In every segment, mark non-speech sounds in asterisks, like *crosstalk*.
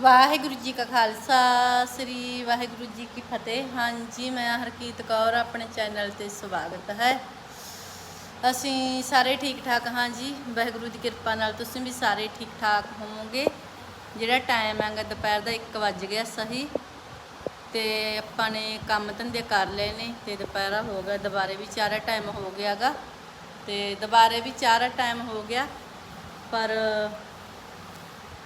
ਵਾਹਿਗੁਰੂ ਜੀ ਕਾ ਖਾਲਸਾ, ਸ੍ਰੀ ਵਾਹਿਗੁਰੂ ਜੀ ਕੀ ਫਤਿਹ। ਹਾਂਜੀ, ਮੈਂ ਹਰਕੀਤ ਕੌਰ, ਆਪਣੇ ਚੈਨਲ ਤੇ ਸਵਾਗਤ ਹੈ। ਅਸੀਂ ਸਾਰੇ ਠੀਕ ਠਾਕ ਹਾਂ ਜੀ। ਵਾਹਿਗੁਰੂ ਦੀ ਕਿਰਪਾ ਨਾਲ ਤੁਸੀਂ ਵੀ ਸਾਰੇ ਠੀਕ ਠਾਕ ਹੋਵੋਗੇ। ਜਿਹੜਾ ਟਾਈਮ ਹੈਗਾ, ਦੁਪਹਿਰ ਦਾ 1 ਵੱਜ ਗਿਆ ਸਹੀ। ਤੇ ਆਪਾਂ ਨੇ ਕੰਮ ਧੰਦੇ ਕਰ ਲਏ ਨੇ, ਤੇ ਦੁਪਹਿਰਾ ਹੋ ਗਿਆ, ਦੁਬਾਰੇ ਵੀ ਚਾਰਾ ਟਾਈਮ ਹੋ ਗਿਆਗਾ। ਤੇ ਦੁਬਾਰੇ ਵੀ ਚਾਰਾ ਟਾਈਮ ਹੋ ਗਿਆ, ਪਰ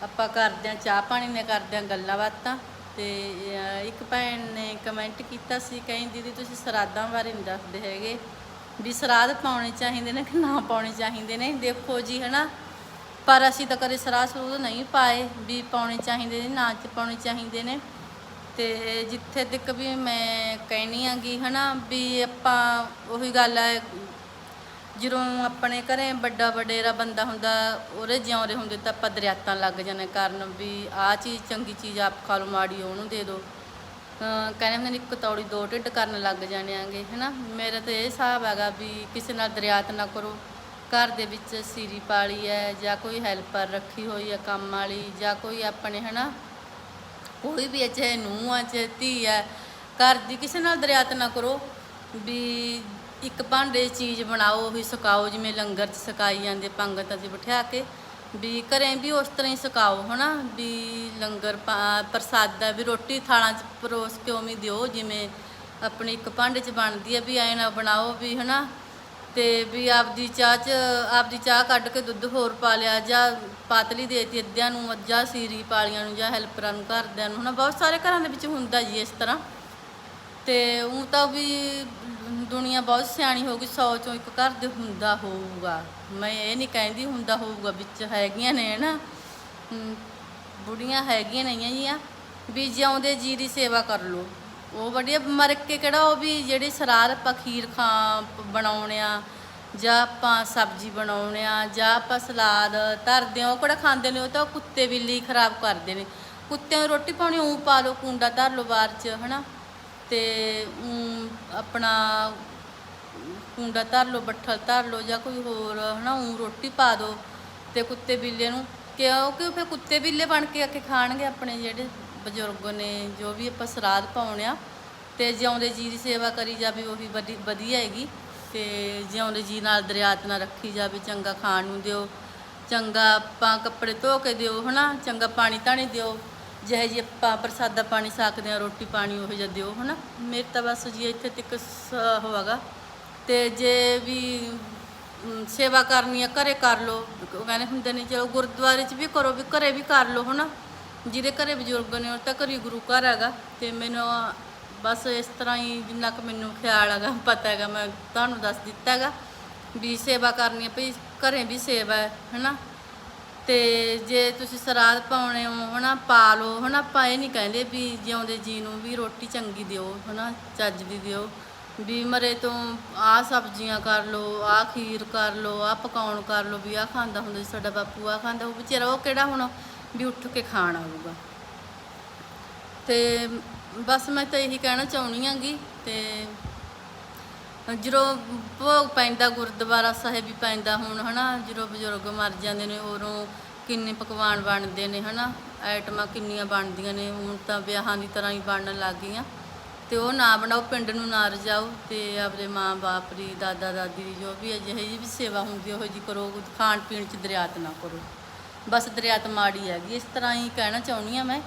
ਆਪਾਂ ਕਰਦੇ ਆ ਚਾਹ ਪਾਣੀ ਨੇ ਕਰਦੇ ਆ ਗੱਲਾਂ ਬਾਤਾਂ ਤੇ ਇੱਕ ਭੈਣ ਨੇ ਕਮੈਂਟ ਕੀਤਾ ਸੀ ਕਹਿੰਦੀ ਦੀਦੀ ਤੁਸੀਂ ਸਰਾਦਾਂ ਬਾਰੇ ਨਹੀਂ ਦੱਸਦੇ ਹੈਗੇ ਵੀ ਸਰਾਧ ਪਾਉਣੇ ਚਾਹੀਦੇ ਨੇ ਕਿ ਨਾ ਪਾਉਣੇ ਚਾਹੀਦੇ ਨੇ? ਦੇਖੋ ਜੀ, ਹਨਾ? ਪਰ ਅਸੀਂ ਤਾਂ ਕਦੇ ਸਰਾਧ ਸਰੂਦ ਨਹੀਂ ਪਾਏ ਵੀ ਪਾਉਣੇ ਚਾਹੀਦੇ ਨੇ, ਨਾ ਚ ਪਾਉਣੇ ਚਾਹੀਦੇ ਨੇ। ਤੇ ਜਿੱਥੇ ਤੱਕ ਵੀ ਮੈਂ ਕਹਿਣੀ ਆਂਗੀ ਹਨਾ, ਵੀ ਆਪਾਂ ਉਹੀ ਗੱਲ ਹੈ ਜਦੋਂ ਆਪਣੇ ਘਰੇ ਵੱਡਾ ਵਡੇਰਾ ਬੰਦਾ ਹੁੰਦਾ ਉਹਦੇ ਜਿਉਂਦੇ ਹੁੰਦੇ ਤਾਂ ਆਪਾਂ ਦਰਿਆਤਾਂ ਲੱਗ ਜਾਂਦੇ ਕਾਰਨ ਵੀ ਆਹ ਚੀਜ਼ ਚੰਗੀ ਚੀਜ਼ ਆਪ ਖਾ ਲਓ, ਮਾੜੀ ਉਹਨੂੰ ਦੇ ਦਿਓ। ਕਹਿੰਦੇ ਹੁੰਦੇ ਨੇ ਇੱਕ ਤੌੜੀ ਦੋ ਢਿੱਡ ਕਰਨ ਲੱਗ ਜਾਣੇ ਆਂਗੇ, ਹੈਨਾ? ਮੇਰਾ ਤਾਂ ਇਹ ਹਿਸਾਬ ਹੈਗਾ ਵੀ ਕਿਸੇ ਨਾਲ ਦਰਿਆਤ ਨਾ ਕਰੋ। ਘਰ ਦੇ ਵਿੱਚ ਸੀਰੀ ਪਾਲੀ ਹੈ ਜਾਂ ਕੋਈ ਹੈਲਪਰ ਰੱਖੀ ਹੋਈ ਹੈ ਕੰਮ ਵਾਲੀ ਜਾਂ ਕੋਈ ਆਪਣੇ, ਹੈਨਾ? ਕੋਈ ਵੀ ਹੈ, ਚਾਹੇ ਨੂੰਹ ਆ ਚਾਹੇ ਧੀ ਹੈ। ਘਰ ਦੀ ਕਿਸੇ ਨਾਲ ਦਰਿਆਤ ਨਾ ਕਰੋ ਵੀ ਇੱਕ ਭਾਂਡੇ 'ਚ ਚੀਜ਼ ਬਣਾਓ, ਉਹੀ ਸੁਕਾਓ, ਜਿਵੇਂ ਲੰਗਰ 'ਚ ਸਕਾਈ ਜਾਂਦੇ ਪੰਗਤਾਂ 'ਚ ਬਿਠਾ ਕੇ, ਵੀ ਘਰੇ ਵੀ ਉਸ ਤਰ੍ਹਾਂ ਹੀ ਸੁਕਾਓ, ਹਨਾ? ਵੀ ਲੰਗਰ ਪਾ- ਪ੍ਰਸਾਦਾ ਵੀ ਰੋਟੀ ਥਾਲਾਂ 'ਚ ਪਰੋਸ ਕੇ ਉਵੇਂ ਦਿਓ, ਜਿਵੇਂ ਆਪਣੇ ਇੱਕ ਭਾਂਡੇ 'ਚ ਬਣਦੀ ਹੈ ਵੀ ਐ ਨਾ ਬਣਾਓ ਵੀ, ਹਨਾ? ਤੇ ਵੀ ਆਪਦੀ ਚਾਹ 'ਚ, ਆਪਦੀ ਚਾਹ ਕੱਢ ਕੇ ਦੁੱਧ ਹੋਰ ਪਾ ਲਿਆ, ਜਾਂ ਪਾਤਲੀ ਦੇਤੀ ਅੱਧਿਆਂ ਨੂੰ, ਜਾਂ ਸੀਰੀ ਪਾਲੀਆਂ ਨੂੰ, ਜਾਂ ਹੈਲਪਰਾਂ ਨੂੰ, ਘਰਦਿਆਂ ਨੂੰ, ਹਨਾ? ਬਹੁਤ ਸਾਰੇ ਘਰਾਂ ਦੇ ਵਿੱਚ ਹੁੰਦਾ ਜੀ ਇਸ ਤਰ੍ਹਾਂ। ਤੇ ਉਹ ਤਾਂ ਵੀ ਦੁਨੀਆ ਬਹੁਤ ਸਿਆਣੀ ਹੋ ਗਈ 100 ਚੋਂ ਇੱਕ ਘਰ ਦੇ ਹੁੰਦਾ ਹੋਊਗਾ। ਮੈਂ ਇਹ ਨਹੀਂ ਕਹਿੰਦੀ ਹੁੰਦਾ ਹੋਊਗਾ, ਵਿੱਚ ਹੈਗੀਆਂ ਨੇ ਨਾ। ਬੁੜੀਆਂ ਹੈਗੀਆਂ ਨਹੀਂ ਜੀਆਂ, ਵੀ ਜਿਉਂਦੇ ਜੀ ਦੀ ਸੇਵਾ ਕਰ ਲੋ ਉਹ ਵਧੀਆ ਮਰ ਕੇ ਕਿਹੜਾ ਉਹ ਵੀ ਜਿਹੜੇ ਸਰਾਰ ਆਪਾਂ ਖੀਰ ਖਾਂ ਬਣਾਉਣੇ ਆ, ਜਾਂ ਆਪਾਂ ਸਬਜ਼ੀ ਬਣਾਉਣੇ ਆ, ਜਾਂ ਆਪਾਂ ਸਲਾਦ ਧਰਦੇ ਆ, ਉਹ ਕਿਹੜਾ ਖਾਂਦੇ ਨੇ? ਉਹ ਤਾਂ ਕੁੱਤੇ ਬਿੱਲੀ ਖਰਾਬ ਕਰਦੇ ਨੇ। ਕੁੱਤਿਆਂ ਨੂੰ ਰੋਟੀ ਪਾਉਣੀ, ਉਂ ਪਾ ਲਓ, ਕੁੰਡਾ ਧਰ ਲਓ ਬਾਹਰ 'ਚ, ਹਨਾ? ਤੇ ਆਪਣਾ ਕੁੰਡਾ ਧਰ ਲਓ, ਬੱਠਲ ਧਰ ਲਓ ਜਾਂ ਕੋਈ ਹੋਰ, ਹਨਾ ਉਂ ਰੋਟੀ ਪਾ ਦਿਓ ਤੇ ਕੁੱਤੇ ਬਿੱਲੇ ਨੂੰ ਕਿਉਂਕਿ ਫਿਰ ਕੁੱਤੇ ਬਿੱਲੇ ਬਣ ਕੇ ਆ ਕੇ ਖਾਣਗੇ ਆਪਣੇ ਜਿਹੜੇ ਬਜ਼ੁਰਗ ਨੇ, ਜੋ ਵੀ ਆਪਾਂ ਸਰਾਧ ਪਾਉਣੇ ਆ ਤੇ ਜਿਉਂਦੇ ਜੀ ਦੀ ਸੇਵਾ ਕਰੀ ਜਾਵੇ ਉਹੀ ਵਧੀ- ਵਧੀਆ ਹੈਗੀ ਤੇ ਜਿਉਂਦੇ ਜੀ ਨਾਲ ਦਰਿਆਤ ਨਾਲ ਰੱਖੀ ਜਾਵੇ, ਚੰਗਾ ਖਾਣ ਨੂੰ ਦਿਓ, ਚੰਗਾ ਆਪਾਂ ਕੱਪੜੇ ਧੋ ਕੇ ਦਿਓ, ਹਨਾ, ਚੰਗਾ ਪਾਣੀ ਧਾਣੀ ਦਿਓ ਜਿਹੇ ਜੀ ਆਪਾਂ ਪ੍ਰਸਾਦਾ ਪਾਣੀ ਸਾਕਦੇ ਆ ਰੋਟੀ ਪਾਣੀ ਉਹ ਜਿਹਾ ਦਿਓ ਹਨਾ? ਮੇਰੇ ਤਾਂ ਬਸ ਜੀ ਇੱਥੇ ਤੱਕ ਸ- ਹੋਵਾਗਾ ਤੇ ਜੇ ਵੀ ਸੇਵਾ ਕਰਨੀ ਆ, ਘਰੇ ਕਰ ਲਓ। ਉਹ ਕਹਿੰਦੇ ਹੁੰਦੇ ਨੇ, ਚਲੋ ਗੁਰਦੁਆਰੇ 'ਚ ਵੀ ਕਰੋ ਵੀ, ਘਰੇ ਵੀ ਕਰ ਲਓ, ਹਨਾ? ਜਿਹਦੇ ਘਰੇ ਬਜ਼ੁਰਗ ਨੇ, ਉਹ ਤਾਂ ਘਰੇ ਗੁਰੂ ਘਰ ਹੈਗਾ। ਤੇ ਮੈਨੂੰ ਬਸ ਇਸ ਤਰ੍ਹਾਂ ਹੀ ਜਿੰਨਾ ਕੁ ਮੈਨੂੰ ਖਿਆਲ ਹੈਗਾ, ਪਤਾ ਹੈਗਾ, ਮੈਂ ਤੁਹਾਨੂੰ ਦੱਸ ਦਿੱਤਾ ਹੈਗਾ ਵੀ ਸੇਵਾ ਕਰਨੀ ਹੈ ਭਈ ਘਰੇ ਵੀ ਸੇਵਾ ਹੈ, ਹਨਾ? ਤੇ ਜੇ ਤੁਸੀਂ ਸਰਾਧ ਪਾਉਣੇ ਹੋ, ਹਨਾ, ਪਾ ਲਓ, ਹਨਾ, ਆਪਾਂ ਇਹ ਨਹੀਂ ਕਹਿੰਦੇ ਵੀ ਜਿਉਂਦੇ ਜੀ ਨੂੰ ਵੀ ਰੋਟੀ ਚੰਗੀ ਦਿਓ, ਹਨਾ, ਚੱਜ ਦੀ ਦਿਓ, ਵੀ ਮਰੇ ਤੋਂ ਆਹ ਸਬਜ਼ੀਆਂ ਕਰ ਲਓ, ਆਹ ਖੀਰ ਕਰ ਲਓ, ਆਹ ਪਕਾਉਣ ਕਰ ਲਓ, ਵੀ ਆਹ ਖਾਂਦਾ ਹੁੰਦਾ ਸੀ, ਸਾਡਾ ਬਾਪੂ ਆਹ ਖਾਂਦਾ, ਉਹ ਵਿਚਾਰਾ ਉਹ ਕਿਹੜਾ ਹੁਣ ਵੀ ਉੱਠ ਕੇ ਖਾਣ ਆਊਗਾ। ਤੇ ਬਸ ਮੈਂ ਤਾਂ ਇਹੀ ਕਹਿਣਾ ਚਾਹੁੰਦੀ ਆਂਗੀ, ਤੇ ਜਦੋਂ ਭੋਗ ਪੈਂਦਾ, ਗੁਰਦੁਆਰਾ ਸਾਹਿਬ ਵੀ ਪੈਂਦਾ ਹੁਣ, ਹਨਾ? ਜਦੋਂ ਬਜ਼ੁਰਗ ਮਰ ਜਾਂਦੇ ਨੇ, ਉਦੋਂ ਕਿੰਨੇ ਪਕਵਾਨ ਬਣਦੇ ਨੇ, ਹਨਾ? ਆਈਟਮਾਂ ਕਿੰਨੀਆਂ ਬਣਦੀਆਂ ਨੇ, ਹੁਣ ਤਾਂ ਵਿਆਹਾਂ ਦੀ ਤਰ੍ਹਾਂ ਹੀ ਬਣਨ ਲੱਗ ਗਈਆਂ। ਤੇ ਉਹ ਨਾ ਬਣਾਓ, ਪਿੰਡ ਨੂੰ ਨਾ ਰਜਾਓ ਤੇ ਆਪਣੇ ਮਾਂ-ਬਾਪ ਦੀ, ਦਾਦਾ ਦਾਦੀ ਦੀ ਜੋ ਵੀ ਅਜਿਹੀ ਜਿਹੀ ਵੀ ਸੇਵਾ ਹੁੰਦੀ, ਉਹ ਜੀ ਕਰੋ, ਖਾਣ ਪੀਣ ਚ ਦਰਿਆਤ ਨਾ ਕਰੋ। ਬਸ ਦਰਿਆਤ ਮਾੜੀ ਹੈਗੀ, ਇਸ ਤਰ੍ਹਾਂ ਹੀ ਕਹਿਣਾ ਚਾਹੁੰਦੀ ਆ ਮੈਂ।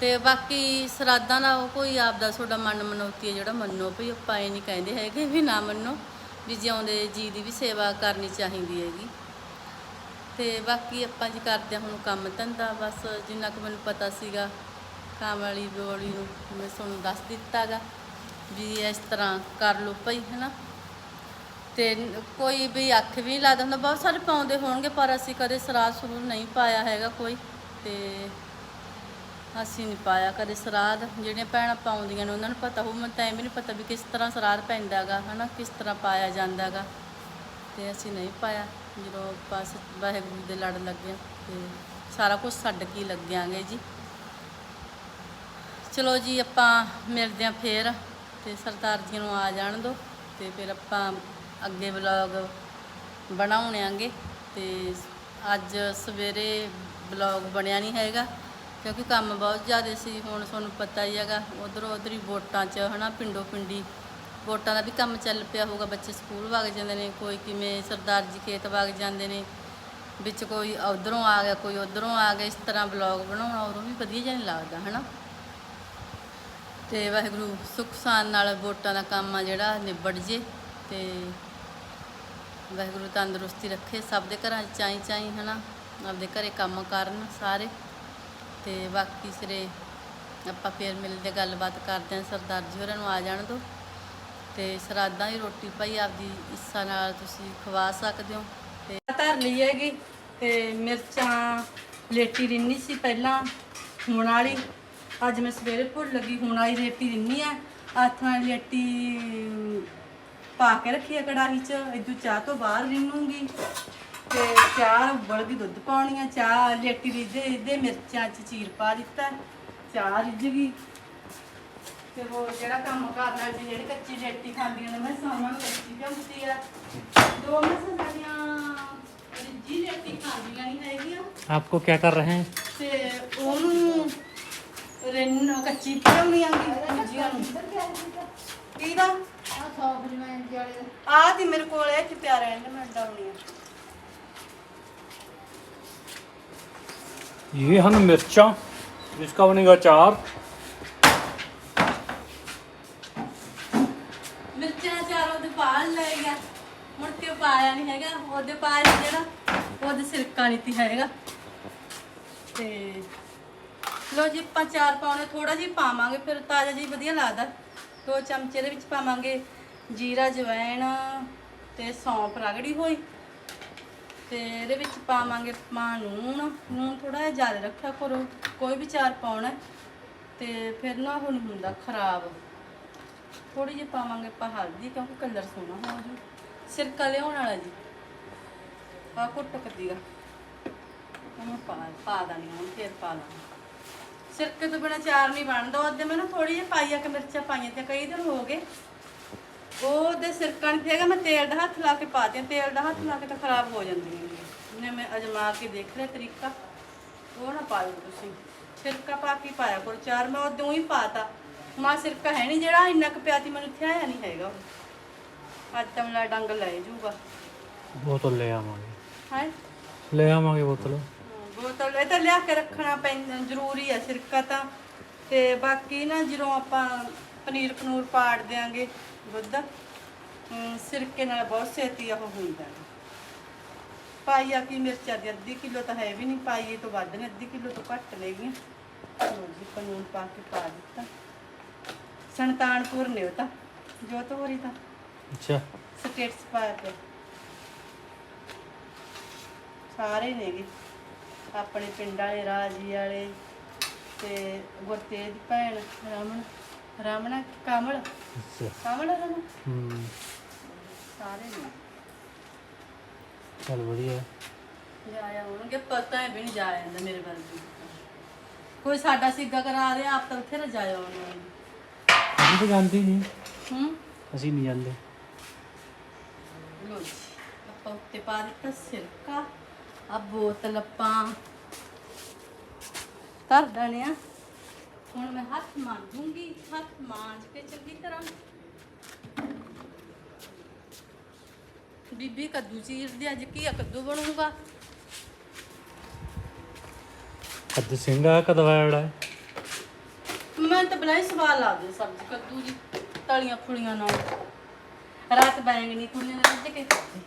ਤੇ ਬਾਕੀ ਸਰਾਦਾਂ ਦਾ ਉਹ ਕੋਈ ਆਪਦਾ ਤੁਹਾਡਾ ਮਨ ਮਨੋਤੀ ਹੈ ਜਿਹੜਾ ਮੰਨੋ ਭਈ ਆਪਾਂ ਇਹ ਨਹੀਂ ਕਹਿੰਦੇ ਹੈਗੇ ਵੀ ਨਾ ਮੰਨੋ ਵੀ ਜਿਉਂਦੇ ਜੀ ਦੀ ਵੀ ਸੇਵਾ ਕਰਨੀ ਚਾਹੀਦੀ ਹੈਗੀ। ਤੇ ਬਾਕੀ ਆਪਾਂ ਜੀ ਕਰਦੇ ਹਾਂ ਹੁਣ ਕੰਮ ਧੰਦਾ, ਬਸ ਜਿੰਨਾ ਕੁ ਮੈਨੂੰ ਪਤਾ ਸੀਗਾ ਕੰਮ ਵਾਲੀ ਬੋਲੀ ਨੂੰ ਮੈਂ ਤੁਹਾਨੂੰ ਦੱਸ ਦਿੱਤਾਗਾ ਵੀ ਇਸ ਤਰ੍ਹਾਂ ਕਰ ਲਓ ਭਈ, ਹੈਨਾ। ਤੇ ਨ- ਕੋਈ ਵੀ ਅੱਖ ਵੀ ਨਹੀਂ ਲੱਗਦਾ ਹੁੰਦਾ, ਬਹੁਤ ਸਾਰੇ ਪਾਉਂਦੇ ਹੋਣਗੇ ਪਰ ਅਸੀਂ ਕਦੇ ਸਰਾਧ ਸਰੂਦ ਨਹੀਂ ਪਾਇਆ ਹੈਗਾ ਕੋਈ। ਤੇ ਅਸੀਂ ਨਹੀਂ ਪਾਇਆ ਕਦੇ ਸਰਾਧ। ਜਿਹੜੀਆਂ ਭੈਣਾਂ ਪਾਉਂਦੀਆਂ ਨੇ, ਉਹਨਾਂ ਨੂੰ ਪਤਾ ਹੋਊ, ਮੈਨੂੰ ਤਾਂ ਐਵੇਂ ਨਹੀਂ ਪਤਾ ਵੀ ਕਿਸ ਤਰ੍ਹਾਂ ਸਰਾਧ ਪੈਂਦਾਗਾ ਹਨਾ? ਕਿਸ ਤਰ੍ਹਾਂ ਪਾਇਆ ਜਾਂਦਾਗਾ ਤੇ ਅਸੀਂ ਨਹੀਂ ਪਾਇਆ। ਜਦੋਂ ਬਸ ਵਾਹਿਗੁਰੂ ਦੇ ਲੜ ਲੱਗੇ, ਤੇ ਸਾਰਾ ਕੁਝ ਛੱਡ ਕੇ ਲੱਗਿਆਂਗੇ ਜੀ। ਚਲੋ ਜੀ, ਆਪਾਂ ਮਿਲਦੇ ਆਂ ਫੇਰ, ਤੇ ਸਰਦਾਰ ਜੀ ਨੂੰ ਆ ਜਾਣ ਦਿਓ ਤੇ ਫਿਰ ਆਪਾਂ ਅੱਗੇ ਵਲੌਗ ਬਣਾਉਣਾਂਗੇ ਤੇ ਅੱਜ ਸਵੇਰੇ ਵਲੌਗ ਬਣਿਆ ਨਹੀਂ ਹੈਗਾ। ਕਿਉਂਕਿ ਕੰਮ ਬਹੁਤ ਜ਼ਿਆਦਾ ਸੀ, ਹੁਣ ਤੁਹਾਨੂੰ ਪਤਾ ਹੀ ਹੈਗਾ, ਉਧਰੋਂ ਉਧਰ ਹੀ ਵੋਟਾਂ 'ਚ ਹਨਾ, ਪਿੰਡੋ ਪਿੰਡੀ ਵੋਟਾਂ ਦਾ ਵੀ ਕੰਮ ਚੱਲ ਪਿਆ ਹੋਊਗਾ, ਬੱਚੇ ਸਕੂਲ ਵਗ ਜਾਂਦੇ ਨੇ, ਕੋਈ ਕਿਵੇਂ ਸਰਦਾਰ ਜੀ ਖੇਤ ਵਗ ਜਾਂਦੇ ਨੇ, ਵਿੱਚ ਕੋਈ ਉਧਰੋਂ ਆ ਗਿਆ, ਕੋਈ ਉਧਰੋਂ ਆ ਗਿਆ, ਇਸ ਤਰ੍ਹਾਂ ਬਲੌਗ ਬਣਾਉਣਾ ਉਦੋਂ ਵੀ ਵਧੀਆ ਜਿਹਾ ਨਹੀਂ ਲੱਗਦਾ ਹਨਾ। ਤੇ ਵਾਹਿਗੁਰੂ ਸੁੱਖ ਸਾਨ ਨਾਲ ਵੋਟਾਂ ਦਾ ਕੰਮ ਆ ਜਿਹੜਾ, ਨਿਬੜ ਜੇ ਤੇ ਵਾਹਿਗੁਰੂ ਤੰਦਰੁਸਤੀ ਰੱਖੇ, ਸਭ ਦੇ ਘਰਾਂ 'ਚ ਚਾਈ ਚਾਈ ਹਨਾ, ਆਪਦੇ ਘਰੇ ਕੰਮ ਕਰਨ ਸਾਰੇ। ਤੇ ਬਾਕੀ ਸਿਰੇ ਆਪਾਂ ਫੇਰ ਮਿਲਦੇ ਗੱਲਬਾਤ ਕਰਦੇ ਹਾਂ, ਸਰਦਾਰ ਜੀ ਹੋਰਾਂ ਨੂੰ ਆ ਜਾਣ ਦਿਓ ਤੇ ਸਰਾਦਾਂ ਦੀ ਰੋਟੀ ਭਾਈ ਆਪਦੀ ਇੱਛਾ ਨਾਲ ਤੁਸੀਂ ਖਵਾ ਸਕਦੇ ਹੋ। ਤੇ ਧਰ ਲਈ ਹੈਗੀ ਤੇ ਮਿਰਚਾਂ, ਲੇਟੀ ਰਿੰਨੀ ਸੀ ਪਹਿਲਾਂ, ਹੁਣ ਵਾਲੀ। ਅੱਜ ਮੈਂ ਸਵੇਰੇ ਭੁੱਲ ਲੱਗੀ ਹੁਣ ਵਾਲੀ ਲੇਟੀ ਰਿੰਨੀ ਆ। ਹੱਥ ਲੇਟੀ ਪਾ ਕੇ ਰੱਖੀ ਆ ਕੜਾਹੀ 'ਚ ਇਦੋਂ ਚਾਹ ਤੋਂ ਬਾਹਰ ਰਿੰਨੂੰਗੀ। ਤੇ ਚਾਹ ਉਬਲ ਗਈ ਦੁੱਧ ਪਾਉਣੀ ਆ ਚਾਹ ਲੇਟੀ ਰਿੱਝੇ ਰਿੱਝੇ ਮਿਰਚਾਂ 'ਚ ਚੀਰ ਪਾ ਦਿੱਤਾ ਚਾਹ ਰਿੱਝ ਗਈ ਤੇ ਹੋਰ ਜਿਹੜਾ ਕੰਮ ਕਰਨਾ ਸੀ ਜਿਹੜੀ ਕੱਚੀ ਲੇਟੀ ਖਾਂਦੀਆਂ ਨੇ ਮੈਂ ਸਾਮਾਂ ਨੂੰ ਕੱਚੀ ਜਾਂਦੀ ਆ ਦੋ ਮੈਂ ਸਾਡੀਆਂ ਰਿੱਝੀ ਲੇਟੀ ਖਾਂਦੀਆਂ ਨਹੀਂ ਹੈਗੀਆਂ आपको क्या कर रहे हैं ਤੇ ਉਹਨੂੰ ਰਿੰਨ ਕੱਚੀ ਪਿਆਉਣੀ ਆਂਗੀ ਰਿੱਝੀਆਂ ਨੂੰ ਕਿਹਦਾ ਆ ਦੀ ਮੇਰੇ ਕੋਲ ਇਹ ਚ ਪਿਆ ਰਹਿਣ ਦੇ ਮੈਂ ਡਾਉਣੀ ਆ ये हम मिर्चा जिसका बनेगा चार ਮਿਰਚਾਂ ਚਾਰੋਂ ਦੇ ਪਾਲ ਲੈ ਗਿਆ ਮੁੜ ਕੇ ਪਾਇਆ ਨਹੀਂ ਹੈਗਾ ਉਹਦੇ ਪਾਇਆ ਜਿਹੜਾ ਉਹਦੇ ਸਿਰਕਾ ਨਹੀਂ ਤੀ ਹੈਗਾ ਤੇ ਲੋ ਜੀ ਆਪਾਂ ਚਾਰ ਪਾਉਣੇ ਥੋੜਾ ਜਿਹਾ ਪਾਵਾਂਗੇ ਫਿਰ ਤਾਜ਼ਾ ਜੀ ਵਧੀਆ ਲੱਗਦਾ ਦੋ ਚਮਚੇ ਦੇ ਵਿੱਚ ਪਾਵਾਂਗੇ ਜੀਰਾ ਜਵੈਣ ਤੇ ਸੌਂਫ ਰਗੜੀ ਹੋਈ ਤੇ ਇਹਦੇ ਵਿੱਚ ਪਾਵਾਂਗੇ ਆਪਾਂ ਨੂਣ ਨੂਣ ਥੋੜਾ ਜਿਹਾ ਜ਼ਿਆਦਾ ਰੱਖਿਆ ਕਰੋ, ਕੋਈ ਵੀ ਚਾਰ ਪਾਉਣਾ। ਤੇ ਫਿਰ ਨਾ ਉਹ ਨਹੀਂ ਹੁੰਦਾ ਖਰਾਬ। ਥੋੜੀ ਜਿਹੀ ਪਾਵਾਂਗੇ ਆਪਾਂ ਹਲਦੀ, ਕਿਉਂਕਿ ਕਲਰ ਸੋਹਣਾ ਹੋ ਜੂ ਸਿਰਕਾ ਲਿਆਉਣ ਵਾਲਾ ਜੀ। ਆ ਕੁੱਟ ਕੱਦੀਗਾ ਉਹਨੂੰ ਪਾ ਪਾ ਦਾਨੀ ਹੁਣ, ਫੇਰ ਪਾ ਲਾਂ ਸਿਰਕੇ ਤੋਂ ਬਿਨਾ ਚਾਰ ਨਹੀਂ ਬਣਦਾ। ਉਹਦੇ ਮੈਂ ਨਾ ਥੋੜੀ ਜਿਹੀ ਪਾਈਆ ਕਿ ਮਿਰਚਾਂ ਪਾਈਆਂ ਤੇ ਕਈ ਦਿਨ ਹੋ ਗਏ। ਉਹ ਦੇ ਸਿਰਕਾ ਨਹੀਂ ਹੈਗਾ ਮੈਂ ਤੇਲ ਦਾ ਹੱਥ ਲਾ ਕੇ ਪਾ ਦਿਆਂ ਤੇਲ ਦਾ ਹੱਥ ਲਾ ਕੇ ਤਾਂ ਖਰਾਬ ਹੋ ਜਾਂਦੀਆਂ ਨੇ ਨੇ ਮੈਂ ਅਜਮਾ ਕੇ ਦੇਖ ਲਿਆ ਤਰੀਕਾ। ਉਹ ਨਾ ਪਾਓ ਤੁਸੀਂ। ਸਿਰਕਾ ਪਾ ਕੇ ਪਾਇਆ ਕੋਲ ਚਾਰ ਮੈਂ ਉਦੋਂ ਹੀ ਪਾਤਾ। ਮਾ ਸਿਰਕਾ ਹੈ ਨਹੀਂ ਜਿਹੜਾ ਇੰਨਾ ਕੁ ਪਿਆਤੀ ਮੈਨੂੰ ਇੱਥੇ ਆਇਆ ਨਹੀਂ ਹੈਗਾ। ਅੱਜ ਤਾਂ ਮੇਰਾ ਡੰਗ ਲੈ ਜੂਗਾ ਬੋਤਲ ਲੈ ਆਵਾਂਗੇ। ਹੈ? ਲੈ ਆਵਾਂਗੇ ਬੋਤਲ। ਬੋਤਲ ਇਹ ਤਾਂ ਲਿਆ ਕੇ ਰੱਖਣਾ ਪੈਂਦਾ ਜ਼ਰੂਰੀ ਹੈ ਸਿਰਕਾ ਤਾਂ। ਤੇ ਬਾਕੀ ਨਾ ਜਦੋਂ ਆਪਾਂ ਪਨੀਰ ਪਨੂਰ ਪਾੜ ਦੇਾਂਗੇ ਦੁੱਧ ਅਮ, ਸਿਰਕੇ ਨਾਲ ਬਹੁਤ ਛੇਤੀ ਉਹ ਹੁੰਦਾ ਹੈ। ਪਾਈਆ ਕੀ ਮਿਰਚਾਂ ਦੀ ਅੱਧੀ ਕਿਲੋ ਤਾਂ ਹੈ ਵੀ ਨਹੀਂ ਪਾਈਏ ਤੋਂ ਵੱਧ ਨੇ ਅੱਧੀ ਕਿਲੋ ਤੋਂ ਘੱਟ ਲੈ ਗਈ ਲੋ ਜੀ ਪਾ ਕੇ ਪਾ ਦਿੱਤਾ। ਸੰਤਾਨਪੁਰ ਨੇ ਉਹ ਤਾਂ ਜੋ ਤੋਰੀ ਤਾਂ। ਅੱਛਾ। ਸਟੇਟਸ ਪਾਇਆ ਤੇ ਸਾਰੇ ਨੇਗੇ। ਆਪਣੇ ਪਿੰਡ ਵਾਲੇ ਰਾਜੀ ਵਾਲੇ ਤੇ ਗੁਰਤੇਜ ਭੈਣ ਰਮਨ। ਰਾਮਣਾ ਕਾਮਲ। ਅੱਛਾ। ਕਮਲ ਸਾਰੇ ਨੇ। ਚਲ ਵਧੀਆ। ਕੋਈ ਸਾਡਾ ਸਿੱਧਾ ਕਰਾ ਰਿਹਾ ਆਪ ਤਾਂ ਫਿਰ ਜਾਇਆ ਹੋਣਗੇ ਅਸੀਂ ਤਾਂ ਜਾਂਦੇ ਨਹੀਂ। ਹੂੰ? ਅਸੀਂ ਨਹੀਂ ਜਾਂਦੇ। ਲੋ ਜੀ ਆਪਾਂ ਉੱਤੇ ਪਾ ਦਿੱਤਾ ਸਿਰਕਾ। ਆ ਬੋਤਲ ਆਪਾਂ। ਧਰ ਹੁਣ ਮੈਂ ਹੱਥ ਮਾਂਜੂੰਗੀ ਹੱਥ ਮਾਂਜ ਕੇ ਚੰਗੀ ਤਰ੍ਹਾਂ। ਬੀਬੀ ਕੱਦੂ ਚੀਰਦੀ ਅੱਜ ਕੀ ਕੱਦੂ ਬਣੂਗਾ? ਕੱਦ ਸਿੰਘਾ ਕਦਵਾੜਾ ਹੈ। ਮੈਂ ਤਾਂ ਬਲਾਈ ਸਵਾਲ ਲਾ ਦੇ ਸਬਜ਼ੀ ਕੱਦੂ ਦੀ ਤਲੀਆਂ ਫੁਲੀਆਂ ਨਾਲ। ਰਾਤ ਬੈਂਗਣੀ ਕੁੜੀਆਂ ਨੇ ਰੱਜ ਕੇ ਖਾਧੀ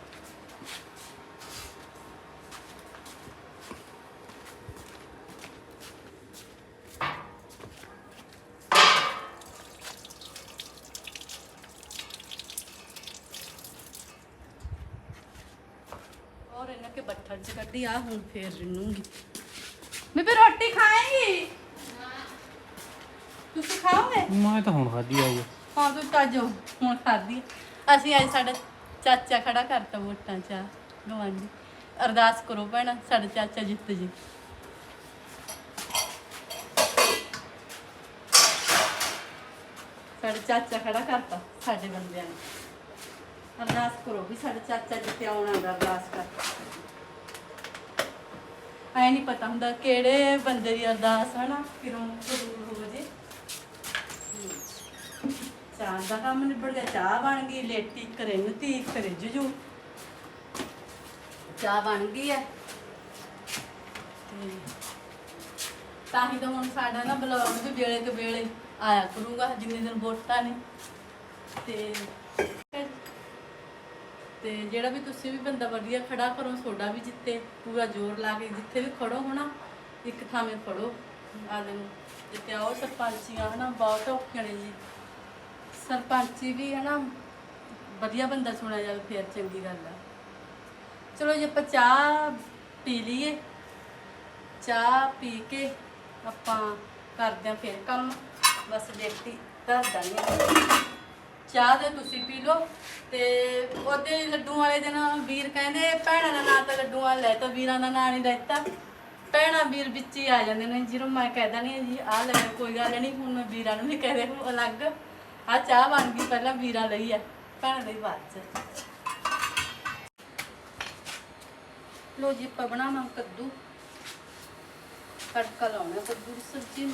और ਖਰਚ ਕਰਦੀ ਆ ਹੁਣ ਫੇਰ ਰਿੰਨੂਗੀ। ਬੇਬੇ ਰੋਟੀ ਖਾਏਗੀ? ਤੁਸੀਂ ਖਾਓਗੇ? ਮੈਂ ਤਾਂ ਹੁਣ ਖਾਦੀ ਆਈ ਹਾਂ ਤੂੰ ਤਾਂ ਜੋ ਹੁਣ ਖਾਦੀ ਅਸੀਂ ਅੱਜ ਸਾਡਾ ਚਾਚਾ ਖੜਾ ਕਰਤਾ ਵੋਟਾਂ ਚਾ ਗਵਾਂਢੀ ਅਰਦਾਸ ਕਰੋ ਭੈਣਾ ਸਾਡਾ ਚਾਚਾ ਜਿੱਤ ਜੀ। ਸਾਡੇ ਚਾਚਾ ਖੜਾ ਕਰਤਾ ਸਾਡੇ ਬੰਦਿਆਂ ਨੇ। ਅਰਦਾਸ ਕਰੋ ਵੀ ਸਾਡੇ ਚਾਚਾ ਜਿੱਤੇ ਆਉਣਾ ਦਾ ਅਰਦਾਸ ਕਰ ਐ ਨਹੀਂ ਪਤਾ ਹੁੰਦਾ ਕਿਹੜੇ ਬੰਦੇ ਦੀ ਅਰਦਾਸ ਹਨਾ, ਕਿਰੋਂ ਕਬੂਲ ਹੋ ਜੇ। ਚਾਹ ਦਾ ਕੰਮ ਨਿਬੜ ਗਿਆ, ਚਾਹ ਬਣ ਗਈ, ਲੇਟੀ ਕਰੇ ਨੂੰ ਤੀ ਕਰੇ ਜੁਜੂ। ਚਾਹ ਬਣ ਗਈ ਹੈ ਤੇ ਤਾਂ ਹੀ ਤਾਂ ਹੁਣ ਸਾਡਾ ਨਾ ਬਲੌਗ ਵੀ ਵੇਲੇ ਕੇ ਵੇਲੇ ਆਇਆ ਕਰੂਗਾ, ਜਿੰਨੇ ਦਿਨ ਵੋਟਾਂ ਨੇ। ਤੇ ਤੇ ਜਿਹੜਾ ਵੀ ਤੁਸੀਂ ਵੀ ਬੰਦਾ ਵਧੀਆ ਖੜਾ ਕਰੋ, ਤੁਹਾਡਾ ਵੀ ਜਿੱਤੇ, ਪੂਰਾ ਜ਼ੋਰ ਲਾ ਕੇ ਜਿੱਥੇ ਵੀ ਖੜੋ ਹੋਣਾ ਇੱਕ ਥਾਵੇਂ ਖੜੋ ਆਦੇ ਨੂੰ ਜਿੱਤੇ ਆਓ ਸਰਪੰਚੀਆਂ ਹਨਾ, ਬਹੁਤ ਔਖੀਆਂ ਨੇ ਜੀ। ਸਰਪੰਚੀ ਵੀ ਹਨਾ, ਵਧੀਆ ਬੰਦਾ ਚੁਣਿਆ ਜਾਵੇ, ਫਿਰ ਚੰਗੀ ਗੱਲ ਆ। ਚਲੋ ਜੇ, ਆਪਾਂ ਚਾਹ ਪੀ ਲਈਏ। ਚਾਹ ਪੀ ਕੇ ਆਪਾਂ ਕਰਦੇ ਆਂ ਫਿਰ ਕੰਮ। ਬਸ ਡੇਟੀ ਧਰ ਨਹੀਂ ਚਾਹ ਦੇ ਤੁਸੀਂ ਪੀ ਲਓ। ਤੇ ਉਹਦੇ ਲੱਡੂ ਵਾਲੇ ਦਿਨ ਵੀਰ ਕਹਿੰਦੇ, ਭੈਣਾਂ ਦਾ ਨਾਂ ਤਾਂ ਲੱਡੂ ਵਾਲਾ ਲੈ ਤਾਂ ਵੀਰਾਂ ਦਾ ਨਾਂ ਨਹੀਂ ਲੈਤਾ ਭੈਣਾਂ ਵੀਰ ਵਿੱਚ ਹੀ ਆ ਜਾਂਦੇ ਨੇ ਜਿਹਨੂੰ ਮੈਂ ਕਹਿਦਾ ਨਹੀਂ ਜੀ, ਆਹ ਲੈ, ਕੋਈ ਗੱਲ ਨਹੀਂ ਹੁਣ ਮੈਂ ਵੀਰਾਂ ਨੂੰ ਵੀ ਕਹਿ ਦੇ ਅਲੱਗ। ਆ ਚਾਹ ਬਣ ਗਈ, ਪਹਿਲਾਂ ਵੀਰਾਂ ਲਈ ਆ, ਭੈਣਾਂ ਲਈ ਬਾਅਦ ਚ। ਲੋ ਜੀ, ਆਪਾਂ ਬਣਾਵਾਂ ਕੱਦੂ। ਤੜਕਾ ਲਾਉਣਾ ਕੱਦੂ ਦੀ ਸਬਜ਼ੀ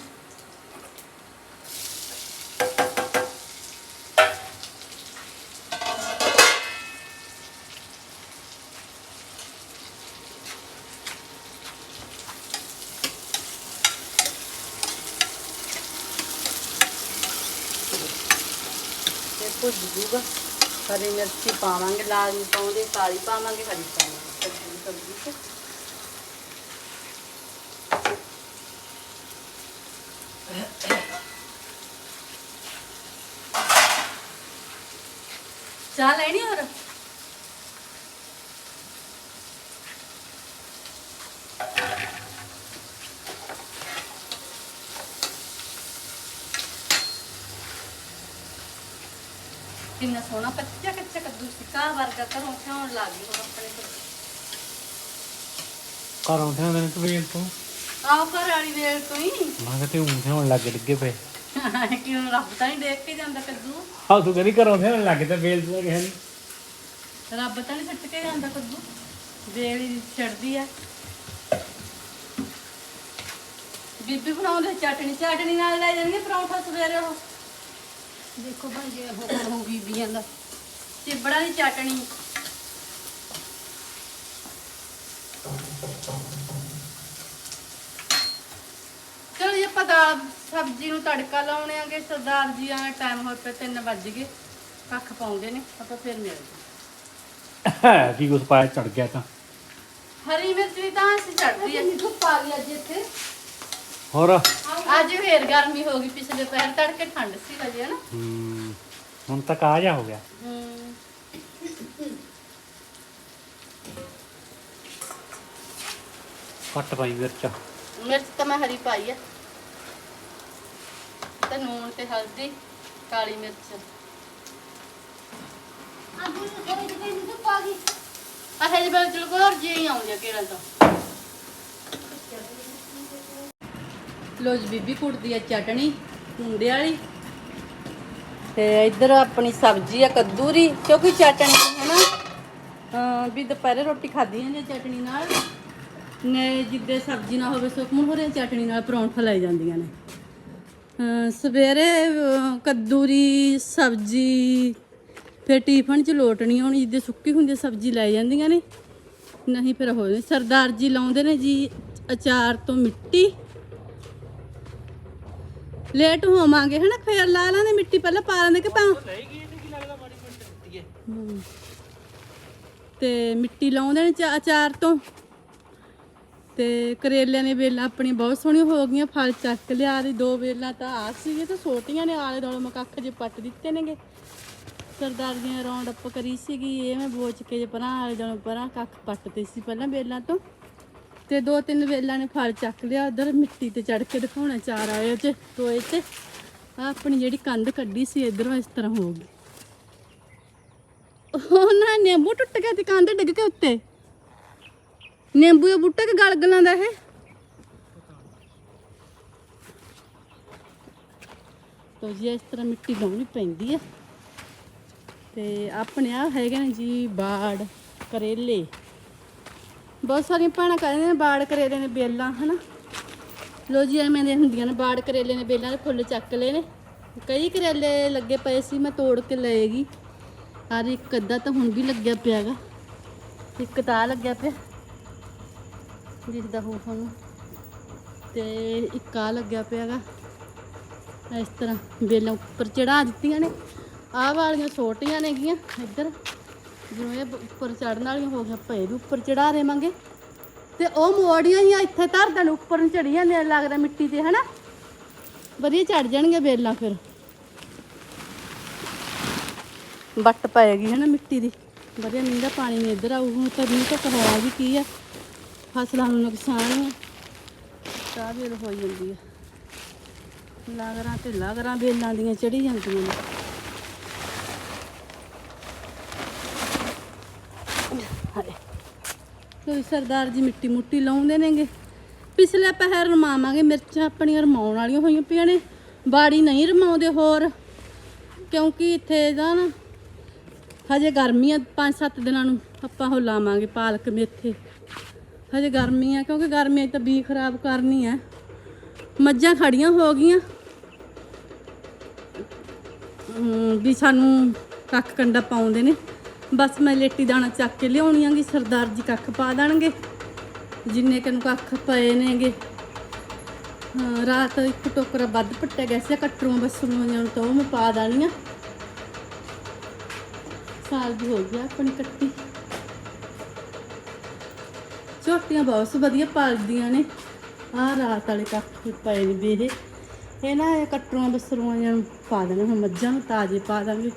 ਭੁੱਜ ਜੂਗਾ ਹਰੀ ਮਿਰਚੀ ਪਾਵਾਂਗੇ, ਲਾਲ ਨਹੀਂ ਪਾਉਂਦੇ, ਕਾਲੀ ਪਾਵਾਂਗੇ, ਹਰੀ ਪਾਵਾਂਗੇ। ਸਬਜ਼ੀ ਸਬਜ਼ੀ ਚ ਚਾਹ ਲੈਣੀ ਹੋਰ ਕਿੰਨਾ ਸੋਹਣਾ ਕੱਚਾ ਕੱਚਾ ਕੱਦੂ ਸਿੱਕਾ ਵਰਗਾ ਘਰੋਂ ਖਾਣ ਲੱਗ ਗਈ ਹੁਣ ਆਪਣੇ ਕੋਲ। ਘਰ ਆਉਂਦੇ ਨੇ ਕਬੀਲ ਤੋਂ? ਆਹ ਘਰ ਵਾਲੀ ਵੇਲ ਤੋਂ ਹੀ। ਮੈਂ ਕਿਤੇ ਉਂਠੇ ਹੋਣ ਲੱਗ ਡਿੱਗੇ ਪਏ। *laughs* ਕਿਉਂ ਰੱਬ ਤਾਂ ਨਹੀਂ ਦੇਖ ਕੇ ਜਾਂਦਾ ਕੱਦੂ। ਆਹ ਤੂੰ ਕਹਿੰਦੀ ਘਰ ਹੋਣ ਲੱਗ ਤੇ ਬੇਲ ਤੋਂ ਗਿਆ ਨਹੀਂ ਰੱਬ ਤਾਂ ਨਹੀਂ ਛੱਡ ਕੇ ਜਾਂਦਾ ਕੱਦੂ। ਵੇਲ ਹੀ ਛੱਡਦੀ ਆ। ਬੀਬੀ ਬਣਾਉਂਦੇ ਚਟਣੀ ਚਟਣੀ ਨਾਲ ਲੈ ਜਾਂਦੇ ਪਰੌਂਠਾ ਸਵੇਰੇ ਉਹ। ਦੇਖੋ ਭਾਈ ਜੇ ਹੋ ਹੋ ਬੀਬੀਆਂ ਦਾ ਚਿਬੜਾ ਦੀ ਚਟਣੀ। ਚਲੋ ਜੀ ਆਪਾਂ ਦਾਲ ਸਬਜ਼ੀ ਨੂੰ ਤੜਕਾ ਲਾਉਣੇ ਆਂਗੇ। ਸਰਦਾਰ ਜੀ ਆ ਟਾਈਮ ਹੋ ਪਿਆ 3 ਵੱਜ ਗਏ। ਕੱਖ ਪਾਉਂਦੇ ਨੇ ਆਪਾਂ ਫਿਰ ਮਿਲਦੇ *coughs* ਕੀ ਕੁਛ ਪਾਇਆ ਚੜ ਗਿਆ ਤਾਂ। ਹਰੀ ਮਿਰਚ ਵੀ ਤਾਂ ਅਸੀਂ ਚੜਦੀ ਆ। ਧੁੱਪ ਆ ਗਈ ਅੱਜ ਇੱਥੇ। ਹੋਰ? ਅੱਜ ਫੇਰ ਗਰਮੀ ਹੋ ਗਈ ਪਿਛਲੇ ਪਹਿਰ ਤੜਕੇ ਠੰਡ ਸੀ ਵਜੇ ਹਨਾ? ਹਮ, ਹੁਣ ਤੱਕ ਆ ਜਾ ਹੋ ਗਿਆ। ਹਮ ਘੱਟ ਪਾਈ ਮਿਰਚ। ਮਿਰਚ ਤਾਂ ਮੈਂ ਹਰੀ ਪਾਈ ਆ। ਤੇ ਨੂਣ ਤੇ ਹਲਦੀ ਕਾਲੀ ਮਿਰਚ। ਅੱਜ ਧੁੱਪ ਆ ਗਈ ਆਹ ਜੇ ਬਲ ਚਲ ਕੋਰ ਜੀ ਹੀ ਆਉਂਦੀ ਆ ਕਿਹੜਾ ਤਾਂ। ਲੋ ਜੀ, ਬੀਬੀ ਕੁੱਟਦੀ ਆ ਚਟਣੀ ਕੁੰਡੇ ਵਾਲੀ। ਤੇ ਇੱਧਰ ਆਪਣੀ ਸਬਜ਼ੀ ਆ ਕੱਦੂ ਦੀ ਕਿਉਂਕਿ ਚਟਣੀ ਹੈ ਨਾ। ਵੀ ਦੁਪਹਿਰੇ ਰੋਟੀ ਖਾਧੀ ਜਾਂਦੀ ਆ ਚਟਣੀ ਨਾਲ। ਨੇ ਜਿੱਦੇ ਸਬਜ਼ੀ ਨਾ ਹੋਵੇ ਸੁਖਮਨ ਹੋਰੇ ਚਟਣੀ ਨਾਲ ਪਰੌਂਠਾ ਲੈ ਜਾਂਦੀਆਂ ਨੇ। ਸਵੇਰੇ, ਅਹ ਕੱਦੂ ਦੀ ਸਬਜ਼ੀ, ਫਿਰ ਟਿਫਨ ਚ ਲੋਟ ਨਹੀਂ ਆਉਣੀ, ਜਿੱਦੇ ਸੁੱਕੀ ਹੁੰਦੀ ਸਬਜ਼ੀ ਲੈ ਜਾਂਦੀਆਂ ਨੇ। ਨਹੀਂ, ਫਿਰ ਹੋ ਸਰਦਾਰ ਜੀ ਲਾਉਂਦੇ ਨੇ ਜੀ ਅਚਾਰ ਤੋਂ ਮਿੱਟੀ। ਲੇਟ ਹੋਵਾਂਗੇ, ਹਨਾ? ਫੇਰ ਲਾ ਲਾਂਦੇ ਮਿੱਟੀ ਪਹਿਲਾਂ ਪਾ ਲੈਂਦੇ ਕਿ ਪਾ ਹਮ। ਤੇ ਮਿੱਟੀ ਲਾਉਂਦੇ ਨੇ ਚਾ- ਅਚਾਰ ਤੋਂ। ਤੇ ਕਰੇਲਿਆਂ ਦੀਆਂ ਵੇਲਾਂ ਆਪਣੀਆਂ ਬਹੁਤ ਸੋਹਣੀਆਂ ਹੋ ਗਈਆਂ, ਫਲ ਚੱਕ ਲਿਆ ਦੀ, ਦੋ ਵੇਲਾਂ ਤਾਂ ਆ ਸੀਗੇ ਤੇ ਛੋਟੀਆਂ ਨੇ, ਆਲੇ ਦੁਆਲੇ ਮਕੱਖ ਜੇ ਪੱਟ ਦਿੱਤੇ ਨੇਗੇ। ਸਰਦਾਰ ਦੀਆਂ ਰੌਂਡ ਅਪ ਕਰੀ ਸੀਗੀ, ਇਹ ਮੈਂ ਬੋਚ ਕੇ ਜੇ ਪਰਾਂ, ਆਲੇ ਦੁਆਲੇ ਪਰਾਂ, ਕੱਖ ਪੱਟਦੇ ਸੀ ਪਹਿਲਾਂ ਵੇਲਾਂ ਤੋਂ। ਤੇ ਦੋ ਤਿੰਨ ਵੇਲਾਂ ਨੇ ਫਲ ਚੱਕ ਲਿਆ, ਉਧਰ ਮਿੱਟੀ ਤੇ ਚੜ ਕੇ ਦਿਖਾਉਣਾ ਚਾਰ ਆਏ ਚ ਟੋਏ ਤੇ। ਆਪਣੀ ਜਿਹੜੀ ਕੰਧ ਕੱਢੀ ਸੀ, ਇਧਰੋਂ ਇਸ ਤਰ੍ਹਾਂ ਹੋ ਗਈ। ਉਹ ਨਿੰਬੂ ਟੁੱਟ ਗਿਆ ਤੇ ਕੰਧ ਡਿੱਗ ਕੇ ਉੱਤੇ। ਨਿੰਬੂ ਦਾ ਬੂਟਾ ਕਿ ਗਲਗਲਾਂ ਦਾ ਇਹ? ਤੋ ਜੀ, ਇਸ ਤਰ੍ਹਾਂ ਮਿੱਟੀ ਲਾਉਣੀ ਪੈਂਦੀ ਆ। ਤੇ ਆਪਣੇ ਆ ਹੈਗੇ ਨੇ ਜੀ ਬਾੜ, ਕਰੇਲੇ। ਬਹੁਤ ਸਾਰੀਆਂ ਭੈਣਾਂ ਕਹਿੰਦੇ ਨੇ ਬਾੜ ਕਰੇਲੇ ਨੇ ਬੇਲਾਂ, ਹਨਾ? ਲੋ ਜੀ, ਐਵੇਂ ਦੀਆਂ ਹੁੰਦੀਆਂ ਨੇ ਬਾੜ ਕਰੇਲੇ ਨੇ ਬੇਲਾਂ ਦੇ ਫੁੱਲ ਚੱਕ ਲਏ ਨੇ। ਕਈ ਕਰੇਲੇ ਲੱਗੇ ਪਏ ਸੀ, ਮੈਂ ਤੋੜ ਕੇ ਲਏਗੀ। ਹਰ ਇੱਕ ਅੱਧਾ ਤਾਂ ਹੁਣ ਵੀ ਲੱਗਿਆ ਪਿਆਗਾ। ਇੱਕ ਤਾਂ ਆਹ ਲੱਗਿਆ ਪਿਆ। ਦਿਖਦਾ ਹੋ ਤੁਹਾਨੂੰ ਤੇ ਇੱਕ ਆ ਲੱਗਿਆ ਪਿਆਗਾ। ਇਸ ਤਰ੍ਹਾਂ ਬੇਲਾਂ ਉੱਪਰ ਚੜਾ ਦਿੱਤੀਆਂ ਨੇ। ਆਹ ਵਾਲੀਆਂ ਛੋਟੀਆਂ ਨੇਗੀਆਂ, ਇੱਧਰ। ਜਿਵੇਂ ਇਹ ਉੱਪਰ ਚੜਨ ਵਾਲੀਆਂ ਹੋ ਗਈਆਂ ਪਏ ਵੀ ਉੱਪਰ ਚੜਾ ਦੇਵਾਂਗੇ ਤੇ ਉਹ ਮੋੜੀਆਂ ਹੀ ਇੱਥੇ ਧਰ ਦੇਣ, ਉੱਪਰ ਨੂੰ ਚੜੀਆਂ ਨੇ ਲੱਗਦਾ ਮਿੱਟੀ ਤੇ, ਹਨਾ? ਵਧੀਆ ਚੜ ਜਾਣਗੇ ਬੇਲਾਂ ਫਿਰ। ਵੱਟ ਪਏਗੀ, ਹਨਾ, ਮਿੱਟੀ ਦੀ। ਵਧੀਆ ਨੀਂਦਾ ਪਾਣੀ ਨਹੀਂ ਇੱਧਰ ਆਊ, ਹੁਣ ਤਾਂ ਮੀਂਹ ਤਾਂ ਹੋਇਆ ਵੀ ਕੀ ਆ। ਫਸਲਾਂ ਨੂੰ ਨੁਕਸਾਨ ਆ। ਤਾਂ ਵੀ ਹੋ ਜਾਂਦੀ ਆ। ਲਾਗਰਾਂ ਤੇ ਲਾਗਰਾਂ ਬੇਲਾਂ ਦੀਆਂ ਚੜੀ ਜਾਂਦੀਆਂ ਨੇ। ਕੋਈ ਸਰਦਾਰ ਜੀ ਮਿੱਟੀ ਮੁੱਟੀ ਲਾਉਂਦੇ ਨੇਗੇ। ਪਿਛਲੇ ਪਹਿਰ ਰਮਾਵਾਂਗੇ ਮਿਰਚਾਂ ਆਪਣੀਆਂ ਰਮਾਉਣ ਵਾਲੀਆਂ ਹੋਈਆਂ ਪਈਆਂ ਨੇ। ਬਾੜੀ ਨਹੀਂ ਰਮਾਉਂਦੇ ਹੋਰ, ਕਿਉਂਕਿ ਇੱਥੇ ਦਾ ਨਾ ਹਜੇ ਗਰਮੀ ਆ 5-7 ਦਿਨਾਂ ਨੂੰ ਆਪਾਂ ਉਹ ਲਾਵਾਂਗੇ ਪਾਲਕ ਮੇਥੇ ਹਜੇ ਗਰਮੀ ਆ, ਕਿਉਂਕਿ ਗਰਮੀ ਤਾਂ ਬੀ ਖਰਾਬ ਕਰਨੀ ਆ। ਮੱਝਾਂ ਖੜੀਆਂ ਹੋ ਗਈਆਂ। ਵੀ ਸਾਨੂੰ ਕੱਖ ਕੰਡਾ ਪਾਉਂਦੇ ਨੇ। ਬਸ ਮੈਂ ਲੇਟੀ ਦਾਣਾ ਚੱਕ ਕੇ ਲਿਆਉਣੀ ਆਂਗੀ ਸਰਦਾਰ ਜੀ ਕੱਖ ਪਾ ਦੇਣਗੇ। ਜਿੰਨੇ ਕੁ ਕੱਖ ਪਏ ਨੇਗੇ। ਹਾਂ, ਰਾਤ ਇੱਕ ਟੋਕਰਾ ਵੱਧ ਪੱਟਿਆ ਗਿਆ ਸੀ ਕੱਟਰੂਆਂ ਬੱਸਰੂਆਂ ਨੂੰ ਤੋਂ ਉਹ ਮੈਂ ਪਾ ਦੇਣੀਆਂ। ਸਾਲ ਦੀ ਹੋ ਗਿਆ ਆਪਣੀ ਕੱਟੀ। ਝੋਟੀਆਂ ਬਹੁਤ ਵਧੀਆ ਪਾਲਦੀਆਂ ਨੇ। ਆਹ ਰਾਤ ਵਾਲੇ ਕੱਖ ਪਏ ਨੇ ਵੀ ਇਹ। ਇਹ ਨਾ ਇਹ ਕੱਟਰੂਆਂ ਬੱਸਰੂਆਂ ਨੂੰ ਪਾ ਦੇਣਾ ਹੁਣ ਮੱਝਾਂ ਨੂੰ ਤਾਜ਼ੇ ਪਾ ਦਾਂਗੇ।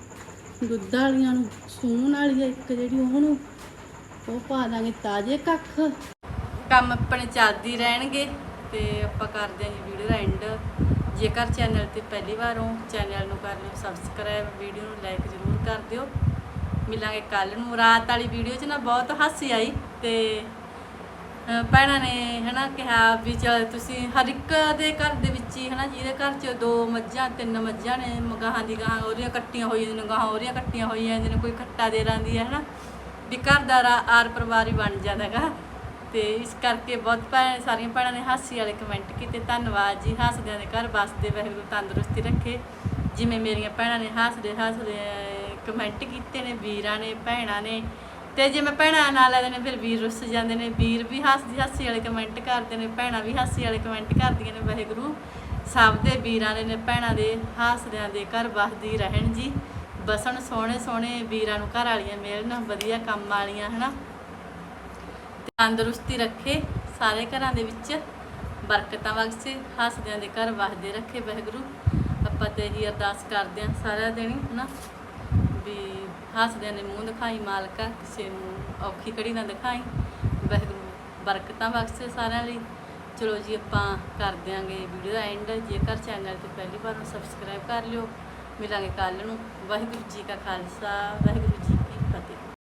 ਦੁੱਧ ਵਾਲੀਆਂ ਨੂੰ ਸੂਣ ਵਾਲੀ ਆ ਇੱਕ ਜਿਹੜੀ ਉਹਨੂੰ, ਉਹ ਪਾ ਦਾਂਗੇ ਤਾਜ਼ੇ ਕੱਖ। ਕੰਮ ਆਪਣੇ ਚੱਲਦੀ ਰਹਿਣਗੇ ਤੇ ਆਪਾਂ ਕਰਦੇ ਹਾਂ ਜੀ ਵੀਡੀਓ ਦਾ ਐਂਡ ਜੇਕਰ ਚੈਨਲ ਤੇ ਪਹਿਲੀ ਵਾਰ ਹੋ ਚੈਨਲ ਨੂੰ ਕਰ ਲਿਓ ਸਬਸਕ੍ਰਾਈਬ ਵੀਡੀਓ ਨੂੰ ਲਾਈਕ ਜ਼ਰੂਰ ਕਰ ਦਿਓ। ਮਿਲਾਂਗੇ ਕੱਲ ਨੂੰ। ਰਾਤ ਵਾਲੀ ਵੀਡੀਓ 'ਚ ਨਾ ਬਹੁਤ ਹਾਸੀ ਆਈ ਤੇ ਅਹ ਭੈਣਾਂ ਨੇ ਹਨਾ ਕਿਹਾ ਵੀ ਚਲ ਤੁਸੀਂ ਹਰ ਇੱਕ ਦੇ ਘਰ ਦੇ ਵਿੱਚ ਹੀ ਹਨਾ ਜਿਹਦੇ ਘਰ 'ਚ ਦੋ ਮੱਝਾਂ, ਤਿੰਨ ਮੱਝਾਂ ਨੇ, ਮਗਾਹਾਂ ਦੀ ਗਾਹਾਂ, ਉਹਦੀਆਂ ਕੱਟੀਆਂ ਹੋਈਆਂ ਨੇ ਗਾਹਾਂ, ਉਹਦੀਆਂ ਕੱਟੀਆਂ ਹੋਈਆਂ ਨੇ ਕੋਈ ਖੱਟਾ ਦੇ ਰਾਂਦੀ ਹੈ ਹਨਾ। ਵੀ ਘਰ ਦਾ ਰਾ- ਆਰ ਪਰਿਵਾਰ ਹੀ ਬਣ ਜਾਂਦਾਗਾ ਤੇ ਇਸ ਕਰਕੇ ਬਹੁਤ ਭੈਣ, ਸਾਰੀਆਂ ਭੈਣਾਂ ਨੇ ਹਾਸੀ ਵਾਲੇ ਕਮੈਂਟ ਕੀਤੇ। ਧੰਨਵਾਦ ਜੀ, ਹੱਸਦਿਆਂ ਦੇ ਘਰ ਵਸਦੇ, ਵਾਹਿਗੁਰੂ ਤੰਦਰੁਸਤੀ ਰੱਖੇ। ਜਿਵੇਂ ਮੇਰੀਆਂ ਭੈਣਾਂ ਨੇ ਹੱਸਦੇ ਹੱਸਦੇ ਕਮੈਂਟ ਕੀਤੇ ਨੇ, ਵੀਰਾਂ ਨੇ, ਭੈਣਾਂ ਨੇ। ਤੇ ਜੇ ਮੈਂ ਭੈਣਾਂ ਨਾਲ ਲੈਦੇ ਨੇ ਫਿਰ ਵੀਰ ਰੁੱਸ ਜਾਂਦੇ ਨੇ, ਵੀਰ ਵੀ ਹੱਸਦੀ ਹਾਸੀ ਵਾਲੇ ਕਮੈਂਟ ਕਰਦੇ ਨੇ, ਭੈਣਾਂ ਵੀ ਹਾਸੀ ਵਾਲੇ ਕਮੈਂਟ ਕਰਦੀਆਂ ਨੇ, ਵਾਹਿਗੁਰੂ। ਸਭ ਦੇ ਵੀਰਾਂ ਦੇ ਨੇ ਭੈਣਾਂ ਦੇ ਹਾਸਦਿਆਂ ਦੇ ਘਰ ਵਸਦੀ ਰਹਿਣ ਜੀ। ਬਸਣ ਸੋਹਣੇ ਸੋਹਣੇ ਵੀਰਾਂ ਨੂੰ ਘਰ ਵਾਲੀਆਂ ਮਿਲਣ, ਵਧੀਆ ਕੰਮ ਵਾਲੀਆਂ, ਹਨਾ। ਤੇ ਤੰਦਰੁਸਤੀ ਰੱਖੇ, ਸਾਰੇ ਘਰਾਂ ਦੇ ਵਿੱਚ ਬਰਕਤਾਂ ਬਖਸ਼ੇ, ਹੱਸਦਿਆਂ ਦੇ ਘਰ ਵਸਦੇ ਰੱਖੇ, ਵਾਹਿਗੁਰੂ। ਆਪਾਂ ਤੇ ਇਹੀ ਅਰਦਾਸ ਕਰਦੇ ਹਾਂ ਸਾਰਿਆਂ ਦਿਨ ਹਨਾ। ਵੀ ਹੱਸਦਿਆਂ ਨੇ ਮੂੰਹ ਦਿਖਾਈ, ਮਾਲਕਾ ਕਿਸੇ ਨੂੰ ਔਖੀ ਕੜੀ ਨਾ ਦਿਖਾਈ। ਵਾਹਿਗੁਰੂ, ਬਰਕਤਾਂ ਬਖਸ਼ੇ ਸਾਰਿਆਂ ਲਈ। ਚਲੋ ਜੀ, ਆਪਾਂ ਕਰ ਦਿਆਂਗੇ ਵੀਡੀਓ ਦਾ ਐਂਡ ਜੇਕਰ ਚੈਨਲ ਤੇ ਪਹਿਲੀ ਵਾਰ ਨੂੰ ਸਬਸਕ੍ਰਾਈਬ ਕਰ ਲਿਓ। ਮਿਲਾਂਗੇ ਕੱਲ ਨੂੰ। ਵਾਹਿਗੁਰੂ ਜੀ ਕਾ ਖਾਲਸਾ, ਵਾਹਿਗੁਰੂ ਜੀ